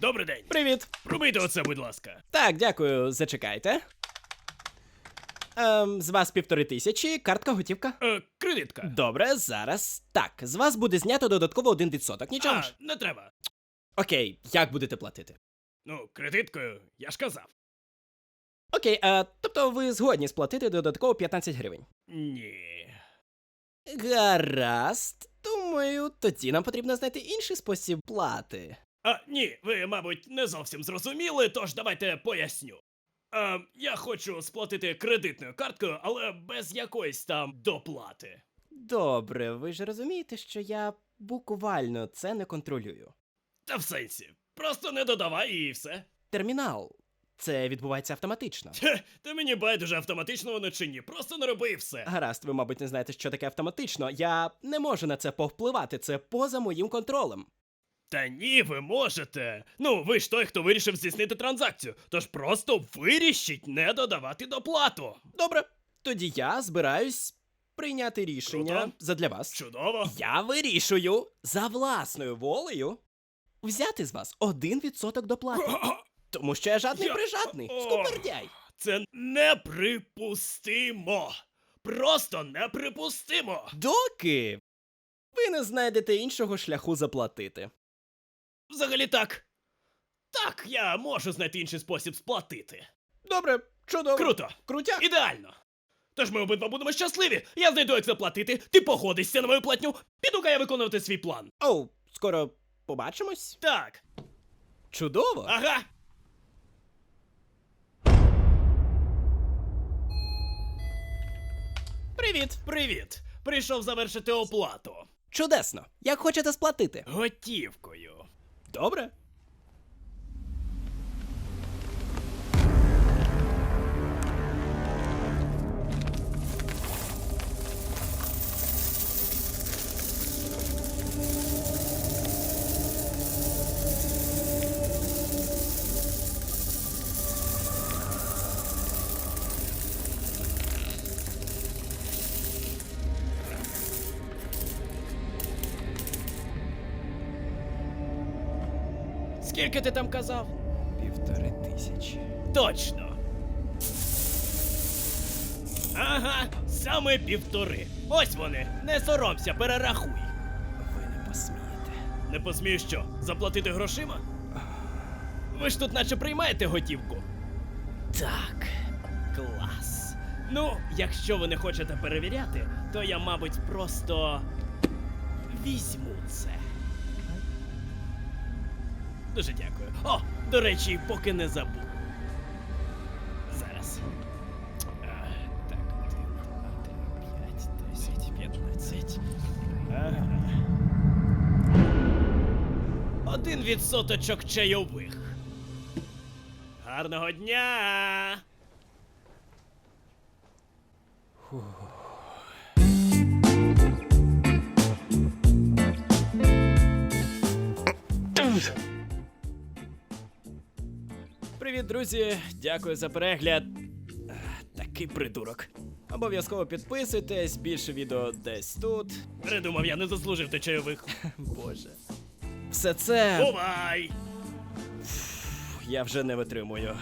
Добрий день. Привіт. Пробийте оце, будь ласка. Так, дякую, зачекайте. Ем, з вас півтори тисячі, картка готівка. Е, кредитка. Добре, зараз. Так, з вас буде знято додатково 1%. Нічого А, ж. не треба. Окей, як будете платити? Ну, кредиткою, я ж казав. Окей, а, тобто ви згодні сплатити додатково 15 гривень. Ні. Гаразд. Думаю, тоді нам потрібно знайти інший спосіб плати. А, ні, ви, мабуть, не зовсім зрозуміли, тож давайте поясню. Е, я хочу сплатити кредитною карткою, але без якоїсь там доплати. Добре, ви ж розумієте, що я буквально це не контролюю. Та в сенсі. Просто не додавай і все. Термінал. Це відбувається автоматично. Хе, та мені байдуже автоматично воно чи ні. Просто не роби і все. Гаразд, ви, мабуть, не знаєте, що таке автоматично. Я не можу на це повпливати, це поза моїм контролем. Та ні, ви можете. Ну, ви ж той, хто вирішив здійснити транзакцію. Тож просто вирішіть не додавати доплату. Добре, тоді я збираюсь прийняти рішення Круто. задля вас. Чудово. Я вирішую за власною волею взяти з вас 1% доплати. Тому що я жадний Я- прижадний. О. Скупердяй. Це неприпустимо. Просто неприпустимо. Доки ви не знайдете іншого шляху заплатити. Взагалі так. Так, я можу знайти інший спосіб сплатити. Добре, чудово. Круто. Крутяк. Ідеально. Тож ми обидва будемо щасливі. Я знайду, як заплатити, ти погодишся на мою платню. Піду-ка я виконувати свій план. Оу, скоро побачимось. Так. Чудово. Ага. Привіт. Привіт. Прийшов завершити оплату. Чудесно. Як хочете сплатити? Готівкою. Добре. Скільки ти там казав? Півтори тисячі. Точно. Ага, саме півтори. Ось вони. Не соромся, перерахуй. Ви не посмієте. Не посмію що? Заплатити грошима? Ви ж тут наче приймаєте готівку? Так. Клас. Ну, якщо ви не хочете перевіряти, то я, мабуть, просто візьму це. Дуже дякую. О, до речі, поки не забув. Зараз. А, так, один, два, три, п'ять, десять, п'ятнадцять. Ага. Один відсоточок чайових. Гарного дня! Привіт, друзі! Дякую за перегляд. Такий придурок. Обов'язково підписуйтесь, більше відео десь тут. Придумав, я не заслужив ти чайових. Боже. Все це Бувай! я вже не витримую.